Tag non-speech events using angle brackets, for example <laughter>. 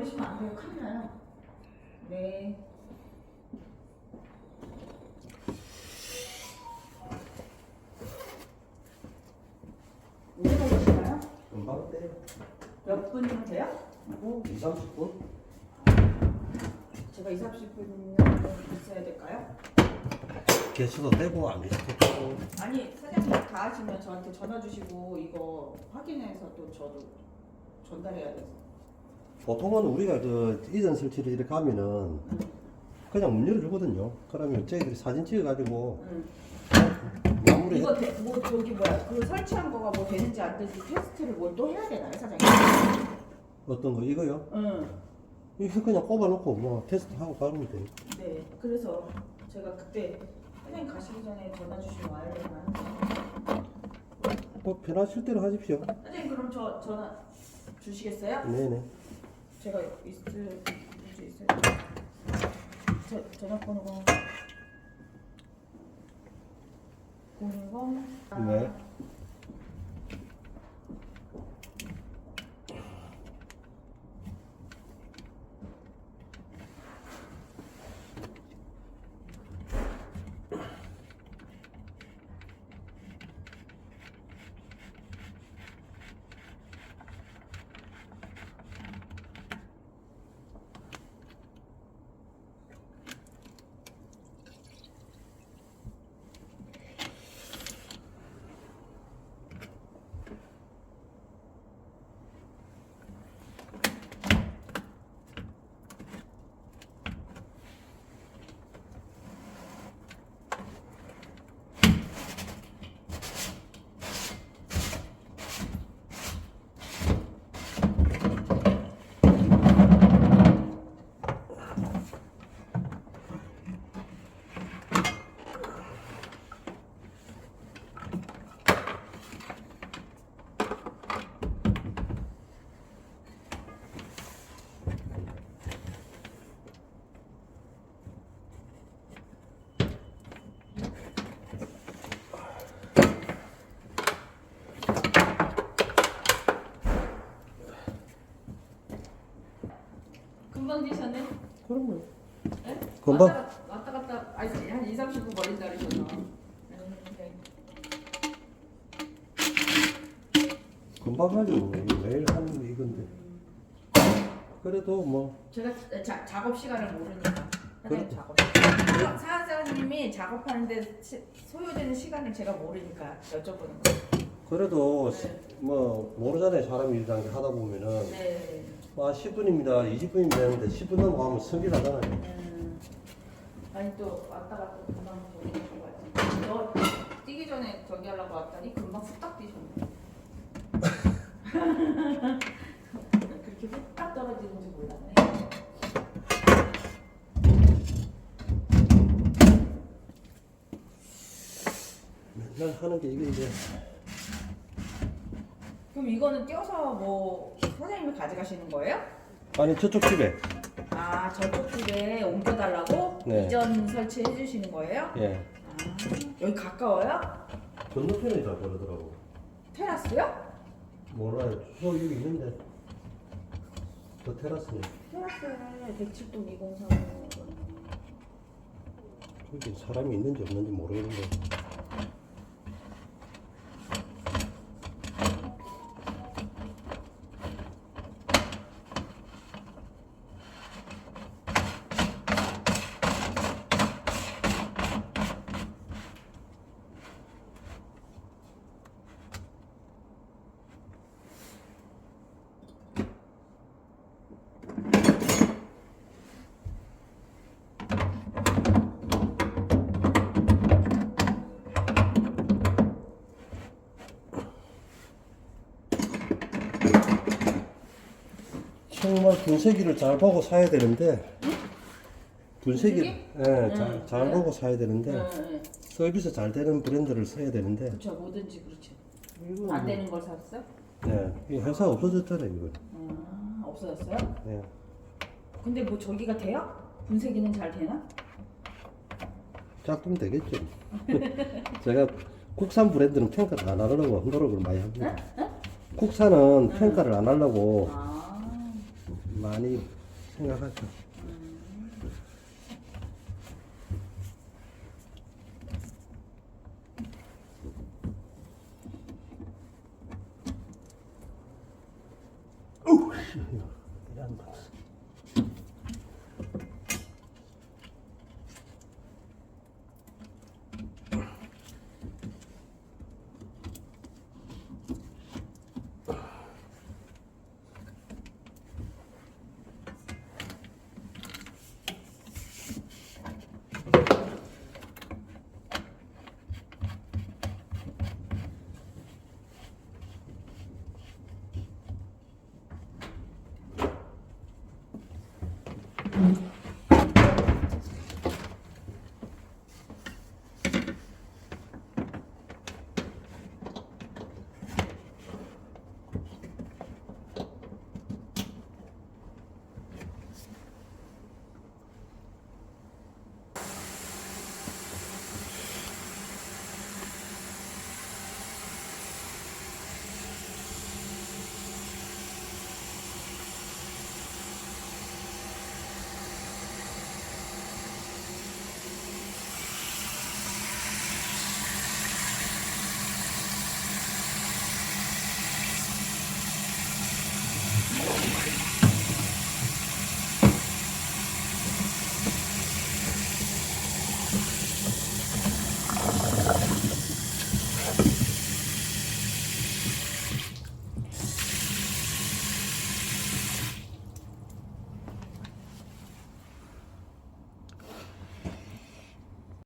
버리시면 안 돼요. 큰일 나요. 네. 언제 버리시나요? 금방 떼요. 몇 분이면 돼요? 뭐 2, 30분? 제가 2, 30분 있어야 될까요? 계셔도 떼고 안 계셔도 떼고 아니 사장님 다 하시면 저한테 전화 주시고 이거 확인해서 또 저도 전달해야 돼서 보통은 우리가 그 이전 설치를 이렇게 하면은 그냥 문 열어주거든요. 그러면 저희들이 사진 찍어가지고 응. 마무리 이거 대, 뭐 저기 뭐야 그 설치한 거가 뭐 되는지 안 되는지 테스트를 뭘 또 해야 되나요 사장님? 어떤 거 이거요? 응. 이거 그냥 꼽아놓고 뭐 테스트하고 가면 돼요. 네. 그래서 제가 그때 사장님 가시기 전에 전화 주시면 와야 되나? 뭐 편하실 대로 하십시오. 사장님 그럼 저 전화 주시겠어요? 네네. 제가 있을 수 있어요. 저 전화번호가 010 네. 금방 되셨네. 그럼요. 네? 금방. 왔다, 갔- 왔다 갔다 아니 한 2, 30분 걸린다 그러셔서. 음, 네. 금방 하죠. 매일 하는 이건데. 그래도 뭐 제가 자, 작업 시간을 모르니까 사장님 그렇죠. 작업 사장님이 작업하는데 시, 소요되는 시간을 제가 모르니까 여쭤보는 거예요. 그래도 네. 뭐 모르잖아요. 사람이 일단 하다 보면은 네. 아 10분입니다. 20분이면 되는데 10분 넘어가면 성질나잖아요. 음, 아니 또 왔다 갔다 금방 저기 너 뛰기 전에 저기 하려고 왔더니 금방 후딱 뛰셨네. <laughs> 그렇게 후딱 떨어지는 줄 몰랐네. 맨날 하는 게 이게 이제 그럼 이거는 띄어서 뭐 사장님이 가져가시는 거예요? 아니 저쪽 집에 아 저쪽 집에 옮겨달라고 네. 이전 설치해 주시는 거예요? 예 아 여기 가까워요? 건너편에 다 그러더라고. 테라스요? 몰라요. 저 여기 있는데 저 테라스네. 테라스에 107동 203 저기 사람이 있는지 없는지 모르겠는데. 정말 분쇄기를 잘 보고 사야 되는데 분쇄기? 예, 잘, 응, 잘 네. 보고 사야 되는데 네, 서비스 잘 되는 브랜드를 써야 되는데 그렇죠 뭐든지 그렇죠 안 되는 걸 샀어요? 예, 이 회사 없어졌잖아요 이거. 아 없어졌어요? 예. 근데 뭐 저기가 돼요? 분쇄기는 잘 되나? 작동 되겠죠. <laughs> 제가 국산 브랜드는 평가를 안 하려고 노력을 많이 합니다. 국산은 평가를 안 하려고 아 많이 생각하죠. 씨.